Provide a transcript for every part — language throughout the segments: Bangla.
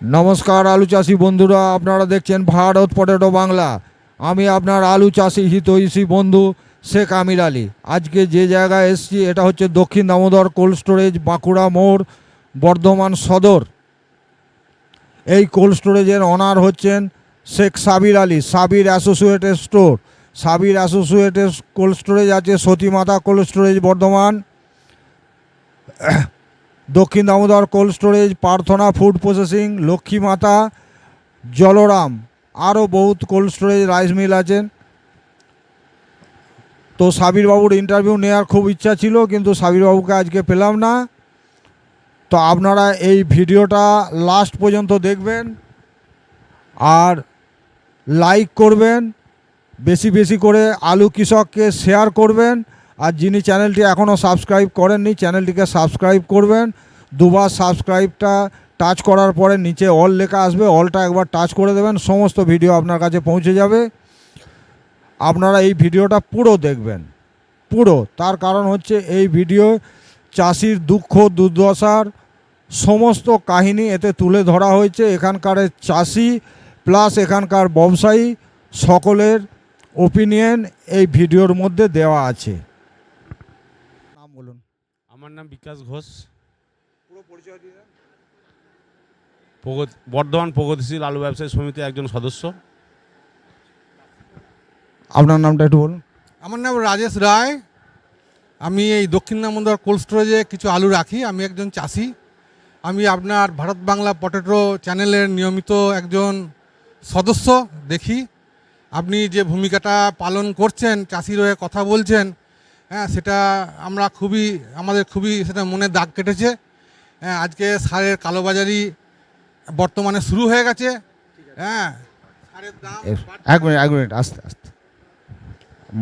নমস্কার আলু চাষি বন্ধুরা, আপনারা দেখছেন ভারত পটেটো বাংলা। আমি আপনার আলু চাষি হিতৈষী বন্ধু শেখ আমির আলী। আজকে যে জায়গায় এসেছি, এটা হচ্ছে দক্ষিণ দামোদর কোল্ড স্টোরেজ বাঁকুড়া মোড়, বর্ধমান সদর। এই কোল্ড স্টোরেজের অনার হচ্ছেন Sheikh Sabir Ali, Sabir associated store. Sabir associated cold storage আছে Satimata cold storage Bardhaman. Dakshin Damodar cold storage, Prarthana food processing, Lakshmi Mata, Jalaram, আরও বহুত কোল্ড স্টোরেজ রাইস মিল আছেন। তো সাবিরবাবুর ইন্টারভিউ নেওয়ার খুব ইচ্ছা ছিল, কিন্তু সাবিরবাবুকে আজকে পেলাম না। তো আপনারা এই ভিডিওটা লাস্ট পর্যন্ত দেখবেন আর লাইক করবেন, বেশি বেশি করে আলু কৃষককে শেয়ার করবেন। আর যিনি চ্যানেলটি এখনও সাবস্ক্রাইব করেননি, চ্যানেলটিকে সাবস্ক্রাইব করবেন। দুবার সাবস্ক্রাইবটা টাচ করার পরে নিচে অল লেখা আসবে, অলটা একবার টাচ করে দেবেন, সমস্ত ভিডিও আপনার কাছে পৌঁছে যাবে। আপনারা এই ভিডিওটা পুরো দেখবেন, পুরো। তার কারণ হচ্ছে এই ভিডিও চাষির দুঃখ, দুর্দশার সমস্ত কাহিনী এতে তুলে ধরা হয়েছে। এখানকার চাষি প্লাস এখানকার ব্যবসায়ী সকলের ওপিনিয়ন এই ভিডিওর মধ্যে দেওয়া আছে। আমার নাম বিকাশ ঘোষ। পুরো পরিচয় দিয়ে প্রগতি বর্ধমান প্রগতিশীল আলু ব্যবসায়ী সমিতির একজন সদস্য। আপনার নামটা একটু বলুন। আমার নাম রাজেশ রায়। আমি এই দক্ষিণ দামোদর কোল্ড স্টোরেজে কিছু আলু রাখি। আমি একজন চাষি। আমি আপনার ভারত বাংলা পটেটো চ্যানেলের নিয়মিত একজন সদস্য দেখি। আপনি যে ভূমিকাটা পালন করছেন চাষির হয়ে কথা বলছেন হ্যাঁ সেটা আমরা খুবই আমাদের খুবই সেটা মনে দাগ কেটেছে। হ্যাঁ আজকে সারের কালোবাজারি বর্তমানে শুরু হয়ে গেছে। হ্যাঁ এক মিনিট এক মিনিট আস্তে আস্তে।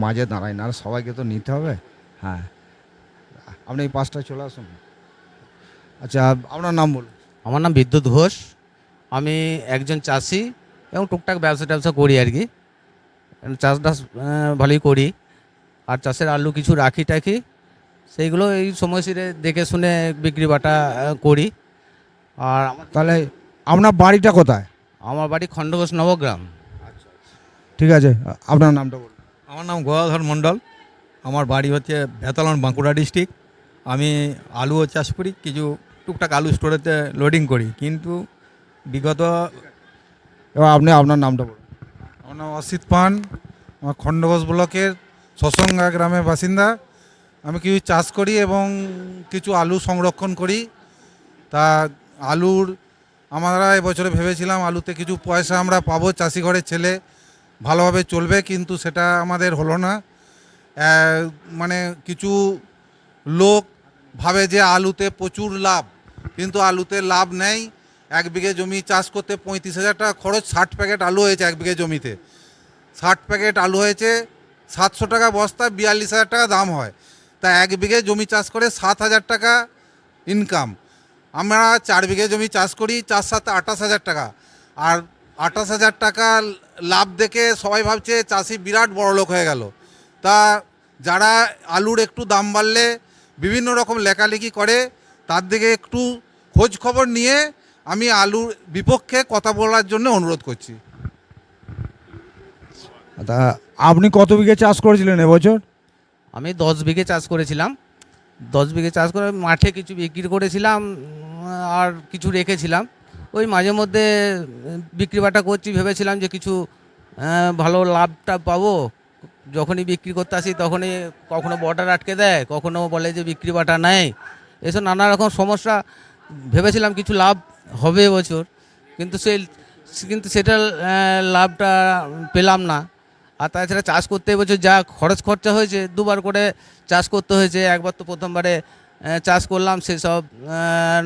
মাঝে দাঁড়াই না আর সবাইকে তো নিতে হবে। হ্যাঁ আপনি এই পাঁচটায় চলে আসুন। আচ্ছা আপনার নাম বলুন। আমার নাম বিদ্যুৎ ঘোষ। আমি একজন চাষি এবং টুকটাক ব্যবসা ট্যাবসা করি আর কি। চাষবাস আহ, ভালোই করি। আর চাষের আলু কিছু রাখি টাখি সেইগুলো এই সময় সিরে দেখে শুনে বিক্রি বাটা করি। আর আমার তাহলে আপনার বাড়িটা কোথায়? আমার বাড়ি খণ্ডঘোষ নবগ্রাম। ঠিক আছে আপনার নামটা বলুন। আমার নাম গদাধর মণ্ডল। আমার বাড়ি হচ্ছে ভেতলন বাঁকুড়া ডিস্ট্রিক্ট। আমি আলুও চাষ করি কিছু টুকটাক আলু স্টোরেতে লোডিং করি। কিন্তু বিগত এবার আপনি আপনার নামটা বলুন। আমার নাম অসিত পান। আমার খণ্ডঘোষ ব্লকের সসঙ্গা গ্রামের বাসিন্দা। আমি কিছু চাষ করি এবং কিছু আলু সংরক্ষণ করি। তা আলুর, আমরা এবছরে ভেবেছিলাম আলুতে কিছু পয়সা আমরা পাবো চাষি ঘরের ছেলে, ভালোভাবে চলবে, কিন্তু সেটা আমাদের হলো না। মানে কিছু লোক ভাবে যে আলুতে প্রচুর লাভ, কিন্তু আলুতে লাভ নেই। এক বিঘে জমি চাষ করতে পঁয়ত্রিশ হাজার টাকা খরচ, ষাট প্যাকেট আলু হয়েছে এক বিঘে জমিতে। ষাট প্যাকেট আলু হয়েছে সাতশো টাকা বস্তা, বিয়াল্লিশ হাজার টাকা দাম হয়। তা এক বিঘে জমি চাষ করে সাত হাজার টাকা ইনকাম আমরা চার বিঘে জমি চাষ করি, চার সাথে আঠাশ হাজার টাকা। আর আঠাশ হাজার টাকা লাভ দেখে সবাই ভাবছে চাষি বিরাট বড় লোক হয়ে গেল। তা যারা আলুর একটু দাম বাড়লে, বিভিন্ন রকম লেখালেখি করে, তার দিকে একটু খোঁজ খবর নিয়ে আমি আলুর বিপক্ষে কথা বলার জন্য অনুরোধ করছি। তা আপনি কত বিঘে চাষ করেছিলেন এবছর? আমি দশ বিঘে চাষ করেছিলাম। দশ বিঘে চাষ করে মাঠে কিছু বিক্রি করেছিলাম আর কিছু রেখেছিলাম। ওই মাঝে মধ্যে বিক্রি বাটা করছি, ভেবেছিলাম যে কিছু ভালো লাভটা পাবো। যখনই বিক্রি করতে আসি, তখনই কখনো বর্ডার আটকে দেয়, কখনো বলে যে বিক্রি বাটা নেই। এসব নানা রকম সমস্যা, ভেবেছিলাম কিছু লাভ হবে এবছর। কিন্তু সেই, কিন্তু সেটা লাভটা পেলাম না। আর তাছাড়া চাষ করতে এবছর যা খরচ খরচা হয়েছে, দুবার করে চাষ করতে হয়েছে, একবার তো প্রথমবারে চাষ করলাম সেসব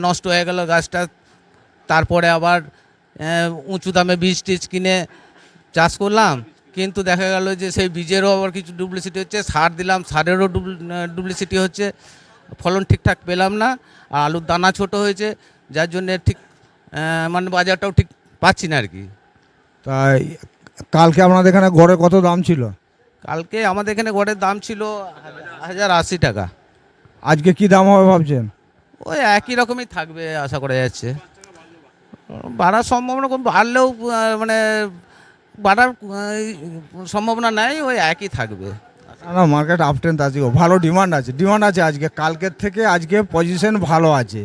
নষ্ট হয়ে গেল গাছটা। তারপরে আবার উঁচু দামে বীজ টিজ কিনে চাষ করলাম। কিন্তু দেখা গেল যে সেই বীজেরও আবার কিছু ডুপ্লিসিটি হচ্ছে, সার দিলাম, সারেরও ডুপ্লিসিটি হচ্ছে, ফলন ঠিকঠাক পেলাম না, আর আলুর দানা ছোট হয়েছে, যার জন্যে ঠিক মানে বাজারটাও ঠিক পাচ্ছি না আর কি। তাই কালকে আপনাদের এখানে গড়ে কত দাম ছিল? কালকে আমাদের এখানে গড়ের দাম ছিল হাজার আশি টাকা। আজকে কি দাম হবে ভাবছেন? ওই একই রকমই থাকবে আশা করা যাচ্ছে। বাড়ার সম্ভাবনা বাড়লেও মানে বাড়ার সম্ভাবনা নাই ওই একই থাকবে। না, মার্কেট আপ টেন্থ আছে ভালো ডিমান্ড আছে ডিমান্ড আছে আজকে কালকের থেকে আজকে পজিশন ভালো আছে।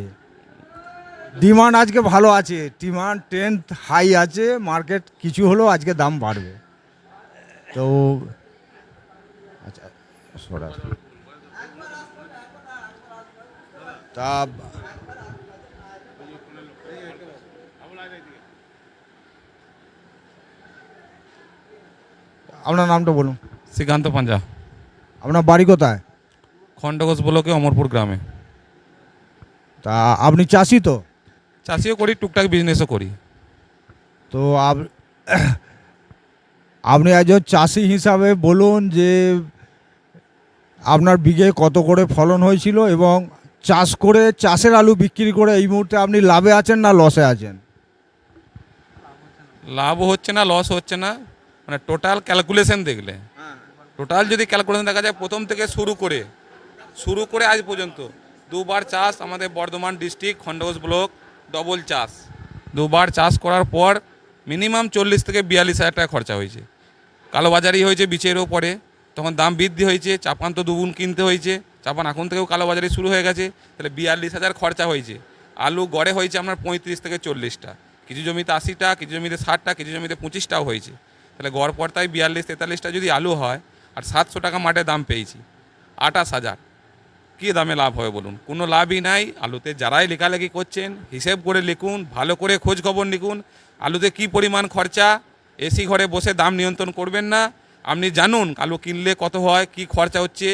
ডিমান্ড আজকে ভালো আছে। ডিমান্ড টেন্থ হাই আছে মার্কেট কিছু হলেও আজকে দাম বাড়বে। তো আচ্ছা সরা তা আপনার নামটা বলুন। শ্রীকান্ত পাঞ্জা। আপনার বাড়ি কোথায়? খণ্ডঘোষ ব্লকে অমরপুর গ্রামে। তা আপনি চাষি তো? চাষিও করি টুকটাক বিজনেসও করি। তো আপ- আপনি একজন চাষি হিসাবে বলুন যে আপনার বিঘে কত করে ফলন হয়েছিল এবং চাষ করে চাষের আলু বিক্রি করে এই মুহূর্তে আপনি লাভে আছেন না লসে আছেন? লাভ হচ্ছে না লস হচ্ছে না। মানে টোটাল ক্যালকুলেশন দেখলে। টোটাল যদি ক্যালকুলেশন দেখা যায় প্রথম থেকে শুরু করে শুরু করে আজ পর্যন্ত দুবার চাষ আমাদের Bardhaman district Khandaghosh block double চাষ। দুবার চাষ করার পর মিনিমাম চল্লিশ থেকে বিয়াল্লিশ হাজার টাকা খরচা হয়েছে। কালোবাজারি হয়েছে বিচের ওপরে। তখন দাম বৃদ্ধি হয়েছে, চাপান তো দুগুণ কিনতে হয়েছে। চাপান এখন থেকেও কালোবাজারি শুরু হয়ে গেছে, তাহলে বিয়াল্লিশ হাজার খরচা হয়েছে। আলু গড়ে হয়েছে আপনার পঁয়ত্রিশ থেকে চল্লিশটা। কিছু জমিতে আশিটা, কিছু জমিতে ষাটটা, কিছু জমিতে পঁচিশটাও হয়েছে। তাহলে গড় পড়তায় বিয়াল্লিশ তেতাল্লিশটা যদি আলু হয়, আর সাতশো টাকা মাঠে দাম পেয়েছি, আঠাশ হাজার। কী দামে লাভ হবে বলুন? কোনো লাভই নাই। আলুতে যারাই লেখালেখি করছেন, হিসেব করে লিখুন, ভালো করে খোঁজ খবর লিখুন, আলুতে কি পরিমাণ খরচা, এসি ঘরে বসে দাম নিয়ন্ত্রণ করবেন না। আপনি জানুন আলু কিনলে কত হয়, কি খরচা হচ্ছে,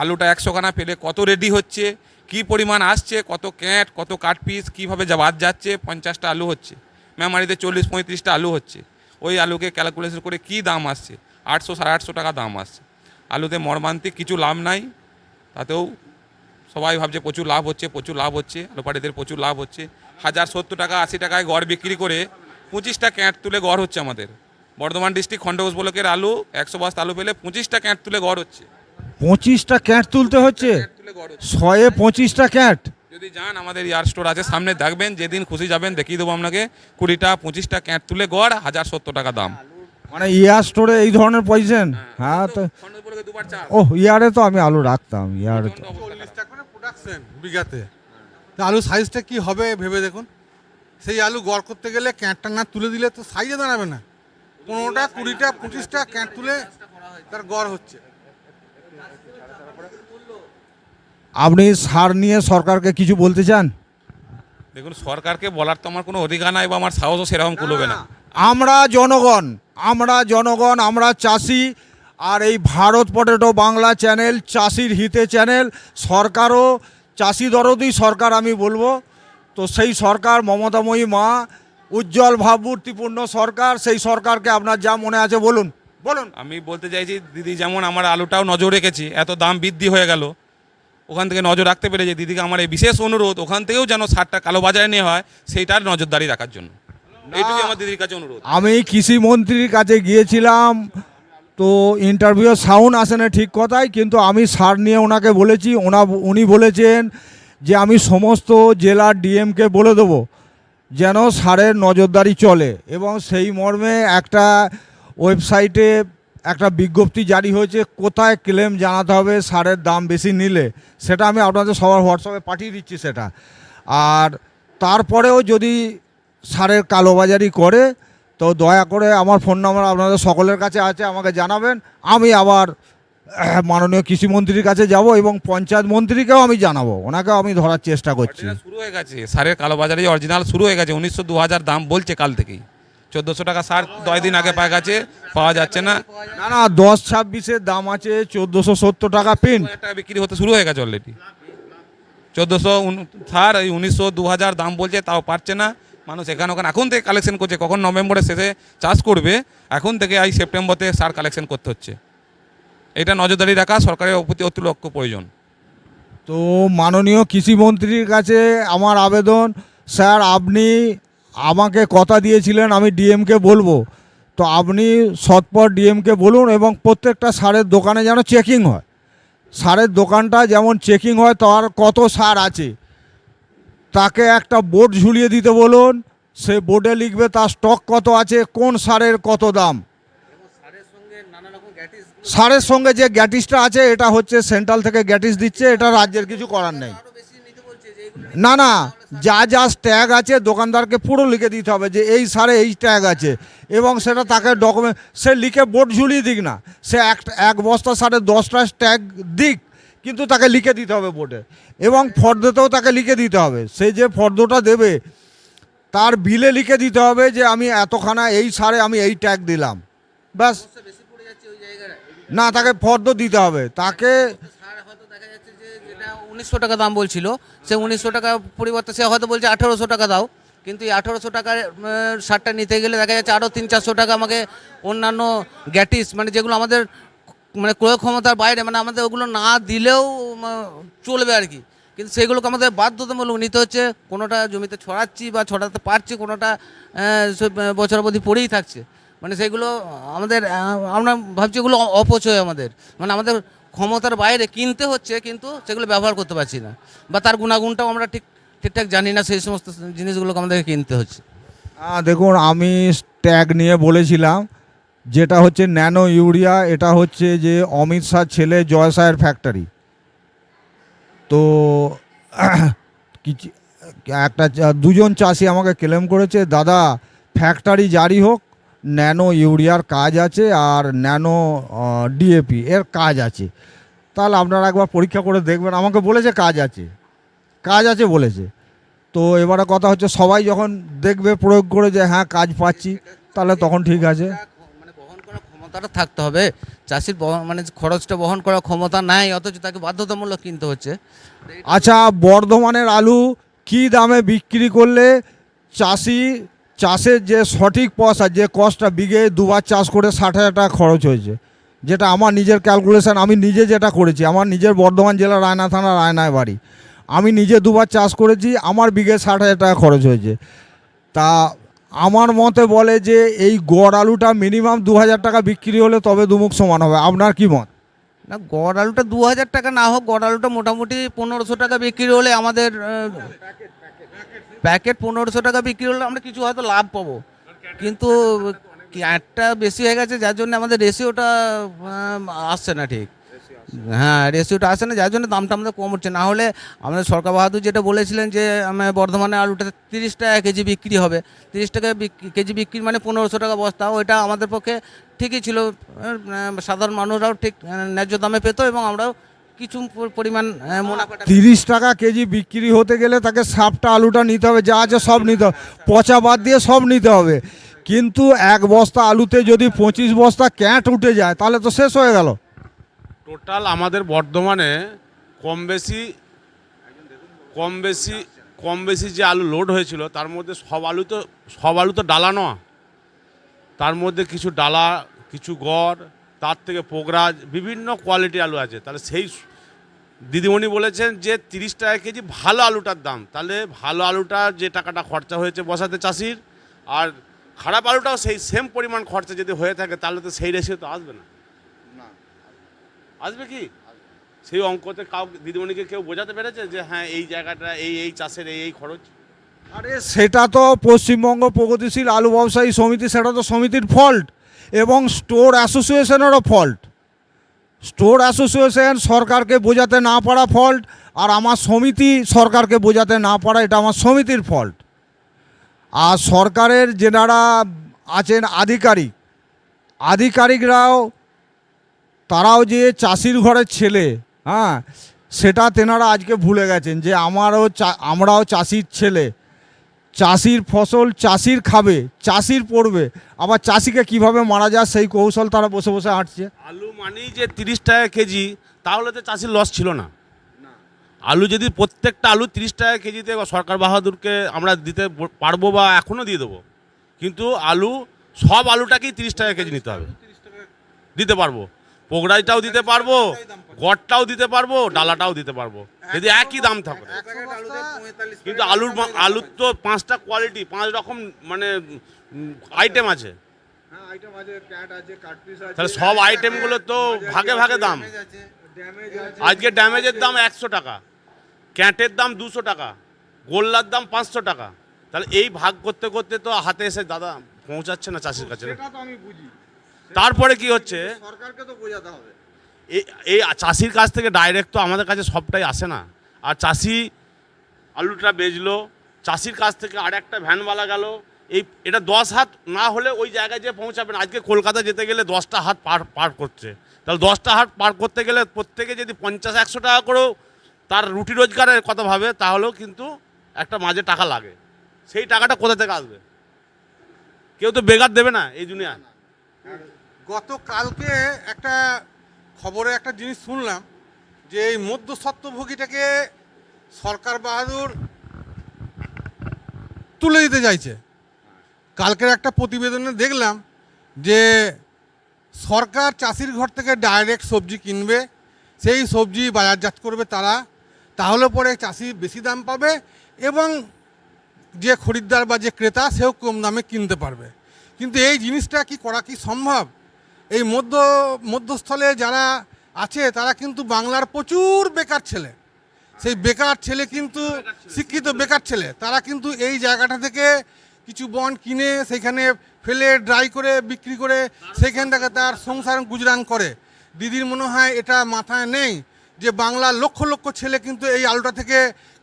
আলুটা একশো খানা ফেলে কত রেডি হচ্ছে, কি পরিমাণ আসছে, কত ক্যাট, কত কাঠ পিস কীভাবে বাদ যাচ্ছে, পঞ্চাশটা আলু হচ্ছে। মেমারিতে চল্লিশ পঁয়ত্রিশটা আলু হচ্ছে। ওই আলুকে ক্যালকুলেশন করে কি দাম আসছে? আটশো সাড়ে আটশো টাকা দাম আসছে। আলুতে মর্মান্তিক কিছু লাভ নাই, তাতেও সবাই ভাবছে প্রচুর লাভ হচ্ছে প্রচুর লাভ হচ্ছে লোপাটিদের প্রচুর লাভ হচ্ছে। হাজার সত্তর টাকা আশি টাকায় গড় বিক্রি করে পঁচিশটা ক্যাঁট তুলে গড় হচ্ছে আমাদের। বর্ধমান ডিস্ট্রিক্ট খণ্ডঘোষ ব্লকের আলু একশো বস্তা আলু পেলে পঁচিশটা ক্যাঁট তুলে গড় হচ্ছে। পঁচিশটা ক্যাট তুলতে হচ্ছে? শয়ে পঁচিশটা ক্যাট? যদি যান আমাদের ইয়ার স্টোর আছে সামনে দেখবেন যেদিন খুশি যাবেন দেখিয়ে দেবো আপনাকে। কুড়িটা পঁচিশটা ক্যাঁট তুলে গড় হাজার সত্তর টাকা দাম। মানে ইয়ার স্টোরে এই ধরনের পজিশন? হ্যাঁ তো দুবার চার। ও ইয়ারে তো আমি আলু রাখতাম ইয়ারে তো। প্রোডাকশন বিঘাতে। তা আলুর সাইজটা কি হবে ভেবে দেখুন। সেই আলু গড় করতে গেলে ক্যাঁটটা না তুলে দিলে তো সাইজে দাঁড়াবে না। পনেরোটা কুড়িটা পঁচিশটা ক্যাঁট তুলে তার গড় হচ্ছে। আপনি সার নিয়ে সরকারকে কিছু বলতে চান? দেখুন সরকারকে বলার তো আমার কোনো অধিকার নাই বা আমার সাহসও সেরকম কুলোবে না। আমরা জনগণ আমরা জনগণ আমরা চাষি আর এই ভারত পটেটো বাংলা চ্যানেল চাষির হিতে চ্যানেল সরকারও চাষি দরদি সরকার আমি বলব। তো সেই সরকার মমতাময়ী মা উজ্জ্বল ভাবমূর্তিপূর্ণ সরকার সেই সরকারকে আপনার যা মনে আছে বলুন। বলুন। আমি বলতে চাইছি দিদি যেমন আমার আলুটাও নজর রেখেছি এত দাম বৃদ্ধি হয়ে গেল। ওখান থেকে নজর রাখতে পেরেছে দিদিকে আমার এই বিশেষ অনুরোধ ওখান থেকেও যেন সারটা কালো বাজারে নিয়ে হয় সেইটার নজরদারি রাখার জন্য। এইটুকুই আমার দিদির কাছে অনুরোধ। আমি কৃষিমন্ত্রীর কাছে গিয়েছিলাম তো ইন্টারভিউ সাউন্ড আসে না ঠিক কথাই কিন্তু আমি সার নিয়ে ওনাকে বলেছি, ওনা, উনি বলেছেন যে আমি সমস্ত জেলার ডিএমকে বলে দেবো, যেন সারের নজরদারি চলে। এবং সেই মর্মে একটা ওয়েবসাইটে একটা বিজ্ঞপ্তি জারি হয়েছে, কোথায় ক্লেম জানাতে হবে সারের দাম বেশি নিলে। সেটা আমি আপনাদের সবার হোয়াটসঅ্যাপে পাঠিয়ে দিচ্ছি সেটা। আর তারপরেও যদি সারের কালোবাজারি করে তো দয়া করে আমার ফোন নাম্বার আপনাদের সকলের কাছে আছে আমাকে জানাবেন। আমি আবার মাননীয় কৃষিমন্ত্রীর কাছে যাব এবং পঞ্চায়েত মন্ত্রীকেও আমি জানাব। ওনাকেও আমি ধরার চেষ্টা করছি। শুরু হয়ে গেছে। সারের কালো বাজারে অরিজিনাল শুরু হয়ে গেছে। উনিশশো দু হাজার দাম বলছে কাল থেকেই। চোদ্দোশো টাকা সার দশ দিন আগে পাওয়া গেছে পাওয়া যাচ্ছে না। না না দশ ছাব্বিশের দাম আছে চোদ্দোশো সত্তর টাকা পিন। টাকা বিক্রি হতে শুরু হয়ে গেছে অলরেডি চোদ্দোশো সার এই উনিশশো দু হাজার দাম বলছে তাও পারছে না। মানুষ এখানে ওখানে, এখন থেকে কালেকশন করছে, কখন নভেম্বরের শেষে চাষ করবে, এখন থেকে এই সেপ্টেম্বরতে সার কালেকশন করতে হচ্ছে। এটা নজরদারি রাখা, সরকারের প্রতি অতি লক্ষ্য প্রয়োজন। তো মাননীয় কৃষিমন্ত্রীর কাছে আমার আবেদন, স্যার আপনি আমাকে কথা দিয়েছিলেন, আমি ডিএমকে বলব। তো আপনি সৎপর ডিএমকে বলুন এবং প্রত্যেকটা সারের দোকানে যেন চেকিং হয়। সারের দোকানটা যেমন চেকিং হয়, তার কত সার আছে? তাকে একটা বোর্ড ঝুলিয়ে দিতে বলুন। সে বোর্ডে লিখবে তার স্টক কত আছে, কোন সারের কত দাম। সারের সঙ্গে যে গ্যাটিসটা আছে, এটা হচ্ছে সেন্ট্রাল থেকে গ্যাটিস দিচ্ছে, এটা রাজ্যের কিছু করার নেই। না না, যা যা ট্যাগ আছে, দোকানদারকে পুরো লিখে দিতে হবে যে এই সারে এই ট্যাগ আছে। এবং সেটা তাকে ডকুমেন্ট সে লিখে বোর্ড ঝুলিয়ে দিক না। সে এক এক বস্তা সারে দশটা ট্যাগ দিক কিন্তু তাকে লিখে দিতে হবে বোর্ডে। এবং ফর্দতেও তাকে লিখে দিতে হবে। সে যে ফর্দটা দেবে, তার বিলে লিখে দিতে হবে যে, আমি এতখানা এই সারে আমি এই ট্যাগ দিলাম। ব্যাস। না, তাকে ফর্দ দিতে হবে। তাকে উনিশশো টাকা দাম বলছিল। সে উনিশশো টাকা পরিবর্তে সে হয়তো বলছে আঠেরোশো টাকা দাও। কিন্তু এই আঠেরোশো টাকার শার্টটা নিতে গেলে দেখা যাচ্ছে আরও তিন চারশো টাকা আমাকে অন্যান্য গ্যাটিস মানে যেগুলো আমাদের মানে ক্রয় ক্ষমতার বাইরে মানে আমাদের ওগুলো না দিলেও চলবে আর কি। কিন্তু সেগুলোকে আমাদের বাধ্যতামূলক নিতে হচ্ছে, কোনোটা জমিতে ছড়াচ্ছি বা ছড়াতে পারছি, কোনোটা বছর অবধি পড়েই থাকছে। মানে সেগুলো আমাদের আমরা ভাবছি ওগুলো অপচয় আমাদের। মানে আমাদের ক্ষমতার বাইরে কিনতে হচ্ছে, কিন্তু সেগুলো ব্যবহার করতে পারছি না। বা তার গুণাগুণটাও আমরা ঠিক, ঠিকঠাক জানি না, সেই সমস্ত জিনিসগুলোকে আমাদেরকে কিনতে হচ্ছে। দেখুন, আমি ট্যাগ নিয়ে বলেছিলাম যেটা হচ্ছে ন্যানো ইউরিয়া, এটা হচ্ছে যে অমিত শাহ ছেলে জয় শাহের ফ্যাক্টরি তো কিছু, একটা দুজন চাষি আমাকে ক্লেম করেছে, দাদা ফ্যাক্টরি জারি হোক, ন্যানো ইউরিয়ার কাজ আছে আর ন্যানো ডিএপি এর কাজ আছে। তাহলে আপনারা একবার পরীক্ষা করে দেখবেন, আমাকে বলেছে কাজ আছে। কাজ আছে বলেছে। তো এবারে কথা হচ্ছে সবাই যখন দেখবে, প্রয়োগ করে যে হ্যাঁ কাজ পাচ্ছি, তাহলে তখন ঠিক আছে। ক্ষমতাটা থাকতে হবে। চাষির মানে খরচটা বহন করার ক্ষমতা নাই, অথচ তাকে বাধ্যতামূলক কিনতে হচ্ছে। আচ্ছা বর্ধমানের আলু কি দামে বিক্রি করলে চাষি, চাষের যে সঠিক পয়সা যে কষ্টটা, বিঘে দুবার চাষ করে ষাট হাজার টাকা খরচ হয়েছে, যেটা আমার নিজের ক্যালকুলেশন আমি নিজে যেটা করেছি, আমার নিজের বর্ধমান জেলা রায়না থানা রায়নায় বাড়ি, আমি নিজে দুবার চাষ করেছি, আমার বিঘে ষাট হাজার টাকা খরচ হয়েছে। তা আমার মতে বলে যে এই গড় আলুটা মিনিমাম দু হাজার টাকা বিক্রি হলে তবে দুমুখ সমান হবে। আপনার কি মত? না, গড় আলুটা দু হাজার টাকা না হোক, গড় আলুটা মোটামুটি পনেরোশো টাকা বিক্রি হলে আমাদের প্যাকেট পনেরোশো টাকা বিক্রি হলে আমরা কিছু হয়তো লাভ পাবো। কিন্তু একটা বেশি হয়ে গেছে, যার জন্য আমাদের রেশিওটা আসছে না ঠিক। হ্যাঁ রেশিওটা আসে না, যার জন্য দামটা আমাদের কম হচ্ছে। না হলে আমাদের সরকার বাহাদুর যেটা বলেছিলেন যে আমার বর্ধমানে আলুটা তিরিশ টাকা কেজি বিক্রি হবে। তিরিশ টাকা কেজি বিক্রি মানে পনেরোশো টাকা বস্তা। ওইটা আমাদের পক্ষে ঠিকই ছিল। সাধারণ মানুষরাও ঠিক ন্যায্য দামে পেত এবং আমরাও কিছু পরিমাণ মুনাফাটা তিরিশ টাকা কেজি বিক্রি হতে গেলে তাকে সাপটা, আলুটা নিতে হবে, যা আছে সব নিতে হবে। পচা বাদ দিয়ে সব নিতে হবে। কিন্তু এক বস্তা আলুতে যদি পঁচিশ বস্তা ক্যাঁট উঠে যায়, তাহলে তো শেষ হয়ে গেল। টোটাল আমাদের বর্ধমানে কম বেশি কম বেশি কম বেশি যে আলু লোড হয়েছিল, তার মধ্যে সব আলু তো, সব আলু তো ডালা নয়। তার মধ্যে কিছু ডালা, কিছু গড়, তার থেকে পোগরাজ বিভিন্ন কোয়ালিটি আলু আছে। তাহলে সেই দিদিমণি বলেছেন যে তিরিশ টাকা কেজি ভালো আলুটার দাম। তাহলে ভালো আলুটা যে টাকাটা খরচা হয়েছে বসাতে চাষির, আর খারাপ আলুটাও সেই সেম পরিমাণ খরচা যদি হয়ে থাকে, তাহলে তো সেই রেশিও তো আসবে না। আসবে কি? সেই অঙ্কতে কাউ, দিদিমণিকে কেউ বোঝাতে পেরেছে যে হ্যাঁ এই জায়গাটা, এই এই চাষের এই এই খরচ? আরে সেটা তো পশ্চিমবঙ্গ প্রগতিশীল আলু ব্যবসায়ী সমিতি, সেটা তো সমিতির ফল্ট এবং স্টোর অ্যাসোসিয়েশনেরও ফল্ট স্টোর অ্যাসোসিয়েশন সরকারকে বোঝাতে না পারা ফল্ট আর আমার সমিতি সরকারকে বোঝাতে না পারা, এটা আমার সমিতির ফল্ট আর সরকারের যেনারা আছেন আধিকারিক, আধিকারিকরাও তারাও যে চাষির ঘরের ছেলে হ্যাঁ সেটা তেনারা আজকে ভুলে গেছেন যে আমারও আমরাও চাষির ছেলে। চাষির ফসল চাষির খাবে, চাষির পড়বে। আবার চাষিকে কীভাবে মারা যায় সেই কৌশল তারা বসে বসে হাঁটছে। আলু মানেই যে তিরিশ টাকা কেজি, তাহলে তো চাষির লস ছিল না। আলু যদি প্রত্যেকটা আলু তিরিশ টাকা কেজিতে সরকার বাহাদুরকে আমরা দিতে পারব বা এখনও দিয়ে দেবো। কিন্তু আলু, সব আলুটাকেই তিরিশ টাকা কেজি নিতে হবে। দিতে পারব। পোগড়াইটাও দিতে পারব গড়টাও দিতে পারব ডালাটাও দিতে পারব। যদি একই দাম থাকে। কিন্তু আলুর আলুর তো পাঁচটা কোয়ালিটি পাঁচ রকম মানে আইটেম আছে। তাহলে সব আইটেমগুলো তো ভাগে ভাগে দাম। আজকে ড্যামেজের দাম একশো টাকা ক্যাটের দাম দুশো টাকা গোল্লার দাম পাঁচশো টাকা। তাহলে এই ভাগ করতে করতে তো হাতে এসে দাদা পৌঁছাচ্ছে না চাষির কাছে। তারপরে কি হচ্ছে? সরকারকে তো বোঝাতে হবে। এই চাষির কাছ থেকে ডাইরেক্ট তো আমাদের কাছে সবটাই আসে না। আর চাষি আলুটা বেচলো চাষির কাছ থেকে আর একটা ভ্যানওয়ালা গেল এই এটা দশ হাত না হলে ওই জায়গায় যে পৌঁছাবে না। আজকে কলকাতা যেতে গেলে দশটা হাত পার পার করছে। তাহলে দশটা হাত পার করতে গেলে প্রত্যেকে যদি পঞ্চাশ একশো টাকা করেও তার রুটি রোজগারের কথা ভাবে তাহলেও কিন্তু একটা মাঝে টাকা লাগে। সেই টাকাটা কোথা থেকে আসবে? কেউ তো বেগার দেবে না এই দুনিয়ায়। গতকালকে একটা খবরে একটা জিনিস শুনলাম যে এই মধ্যস্বত্বভোগীটাকে সরকার বাহাদুর তুলে দিতে চাইছে। কালকের একটা প্রতিবেদনে দেখলাম যে সরকার চাষির ঘর থেকে ডাইরেক্ট সবজি কিনবে, সেই সবজি বাজারজাত করবে তারা, তাহলে পরে চাষি বেশি দাম পাবে এবং যে খরিদ্দার বা যে ক্রেতা সেও কম দামে কিনতে পারবে। কিন্তু এই জিনিসটা কি করা কি সম্ভব? এই মধ্য, মধ্যস্থলে যারা আছে, তারা কিন্তু বাংলার প্রচুর বেকার ছেলে। সেই বেকার ছেলে কিন্তু, শিক্ষিত বেকার ছেলে। তারা কিন্তু এই জায়গাটা থেকে কিছু বন কিনে সেখানে ফেলে, ড্রাই করে, বিক্রি করে সেখান থেকে তার সংসার গুজরান করে। দিদির মনে হয় এটা মাথায় নেই যে বাংলার লক্ষ লক্ষ ছেলে কিন্তু এই আলুটা থেকে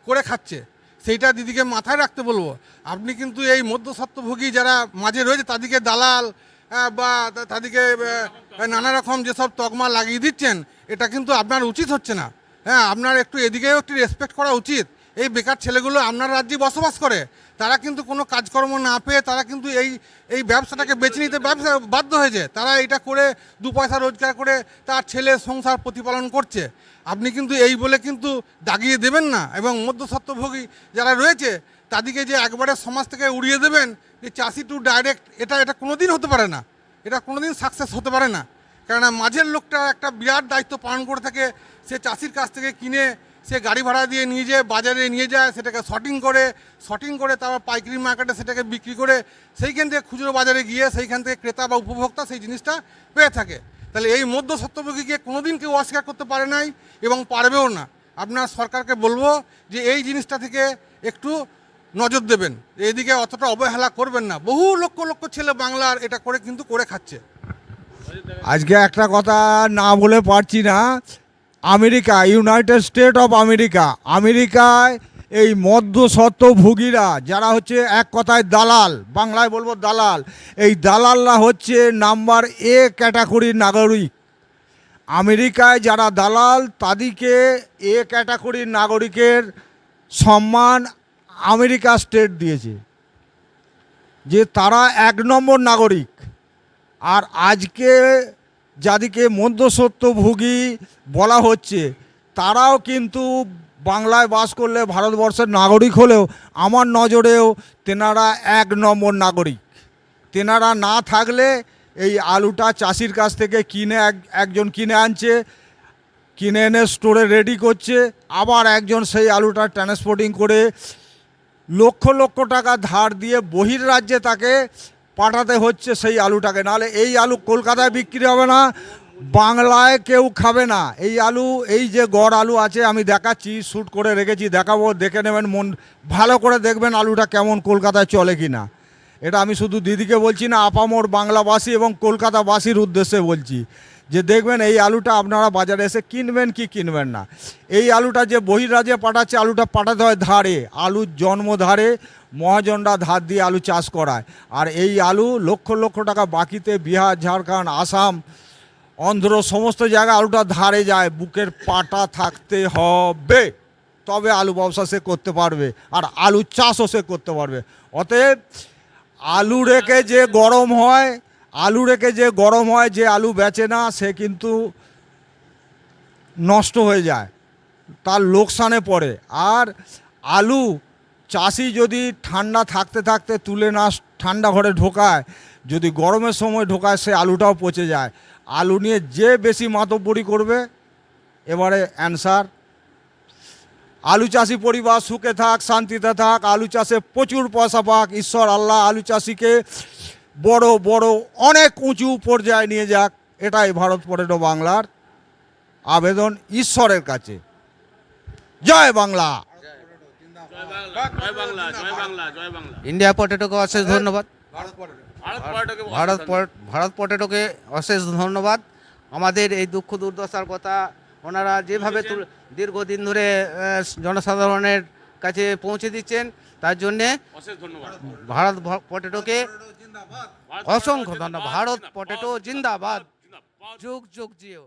করে খাচ্ছে। সেইটা দিদিকে মাথায় রাখতে বলব। আপনি কিন্তু এই মধ্যস্বত্বভোগী যারা মাঝে রয়েছে, তাদেরকে দালাল বা তাদেরকে নানা রকম যেসব তকমা লাগিয়ে দিচ্ছেন, এটা কিন্তু আপনার উচিত হচ্ছে না। হ্যাঁ আপনার একটু এদিকেও একটু রেসপেক্ট করা উচিত। এই বেকার ছেলেগুলো আপনার রাজ্যে বসবাস করে। তারা কিন্তু কোনো কাজকর্ম না পেয়ে তারা কিন্তু এই এই ব্যবসাটাকে বেছে নিতে ব্যবসা বাধ্য হয়েছে। তারা এটা করে দু পয়সা রোজগার করে তার ছেলে সংসার প্রতিপালন করছে। আপনি কিন্তু এই বলে কিন্তু দাগিয়ে দেবেন না। এবং মধ্যস্বত্বভোগী যারা রয়েছে, তাদেরকে যে একবারে সমাজ থেকে উড়িয়ে দেবেন যে চাষি টু ডাইরেক্ট এটা এটা কোনোদিন হতে পারে না। এটা কোনোদিন সাকসেস হতে পারে না। কেননা মাঝের লোকটা একটা বিরাট দায়িত্ব পালন করে থাকে, সে চাষির কাছ থেকে কিনে, সে গাড়ি ভাড়া দিয়ে নিয়ে যায়, বাজারে নিয়ে যায়, সেটাকে শর্টিং করে শর্টিং করে তারপর পাইকারি মার্কেটে সেটাকে বিক্রি করে, সেইখান থেকে খুচরো বাজারে গিয়ে সেইখান থেকে ক্রেতা বা উপভোক্তা সেই জিনিসটা পেয়ে থাকে। তাহলে এই মধ্য সত্যভোগীকে কোনোদিন কেউ অস্বীকার করতে পারে নাই এবং পারবেও না। আপনার সরকারকে বলব যে এই জিনিসটা থেকে একটু নজর দেবেন। এদিকে অতটা অবহেলা করবেন না। বহু লক্ষ লক্ষ ছেলে বাংলার এটা করে কিন্তু করে খাচ্ছে। আজকে একটা কথা না বলে পারছি না। America united state of America আমেরিকায় এই মধ্যস্বত্বভোগীরা যারা হচ্ছে এক কথায় দালাল, বাংলায় বলব দালাল, এই দালালরা হচ্ছে নাম্বার এ ক্যাটাগরির নাগরিক। আমেরিকায় যারা দালাল, তাদেরকে এ ক্যাটাগরির নাগরিকের সম্মান আমেরিকা স্টেট দিয়েছে যে তারা এক নম্বর নাগরিক। আর আজকে যাদেরকে মধ্যসত্যভোগী বলা হচ্ছে, তারাও কিন্তু বাংলায় বাস করলে ভারতবর্ষের নাগরিক হলেও আমার নজরেও তেনারা এক নম্বর নাগরিক। তেনারা না থাকলে এই আলুটা চাষির কাছ থেকে কিনে এক, একজন কিনে আনছে, কিনে এনে স্টোরে রেডি করছে, আবার একজন সেই আলুটা ট্রান্সপোর্টিং করে লক্ষ লক্ষ টাকা ধার দিয়ে বহির রাজ্যে তাকে পাঠাতে হচ্ছে সেই আলুটাকে। নাহলে এই আলু কলকাতায় বিক্রি হবে না, বাংলায় কেউ খাবে না। এই আলু, এই যে গড় আলু আছে, আমি দেখাচ্ছি, শ্যুট করে রেখেছি, দেখাবো, দেখে নেবেন, মন ভালো করে দেখবেন আলুটা কেমন কলকাতায় চলে কি না এটা আমি শুধু দিদিকে বলছি না, আপামোর বাংলাবাসী এবং কলকাতাবাসীর উদ্দেশ্যে বলছি। যে দেখবেন এই আলুটা আপনারা বাজারে এসে কিনবেন কি কিনবেন না। এই আলুটা যে বহিরাজ্যে পাঠাচ্ছে, আলুটা পাঠাতে হয় ধারে। আলুর জন্ম ধারে, মহাজনরা ধার দিয়ে আলু চাষ করায়। আর এই আলু লক্ষ লক্ষ টাকা বাকিতে বিহার, ঝাড়খণ্ড, আসাম, অন্ধ্র, সমস্ত জায়গায় আলুটা ধারে যায়। বুকের পাটা থাকতে হবে। তবে আলু ব্যবসা সে করতে পারবে, আর আলু চাষও সে করতে পারবে। অতএব আলু রেখে যে গরম হয় আলু রেখে যে গরম হয়, যে আলু বেচে না, সে কিন্তু নষ্ট হয়ে যায়। তার লোকসানে পড়ে। আর আলু চাষি যদি ঠান্ডা থাকতে থাকতে তুলে না, ঠান্ডা ঘরে ঢোকায়, যদি গরমের সময় ঢোকায়, সে আলুটাও পচে যায়। আলু নিয়ে যে বেশি মাতব্বরি করবে, এবারে অ্যান্সার। আলু চাষি পরিবার সুখে থাক, শান্তিতে থাক, আলু চাষে প্রচুর পয়সা পাক, ঈশ্বর আল্লাহ আলু চাষিকে বড় বড় অনেক উঁচু পর্যায়ে নিয়ে যাক। এটাই ভারত পটেটো বাংলার আবেদন ঈশ্বরের কাছে। জয় বাংলা। জয় বাংলা জয় বাংলা জয় বাংলা। ইন্ডিয়া পটেটোকে অশেষ ধন্যবাদ। ভারত ভারত পট- পটেটোকে অশেষ ধন্যবাদ। আমাদের এই দুঃখ দুর্দশার কথা ওনারা যেভাবে দীর্ঘদিন ধরে জনসাধারণের কাছে পৌঁছে দিচ্ছেন তার জন্যে ভারত পটেটোকে অসংখ্য ধন্যবাদ। ভারত পটেটো জিন্দাবাদ। যুগ যুগ জিও।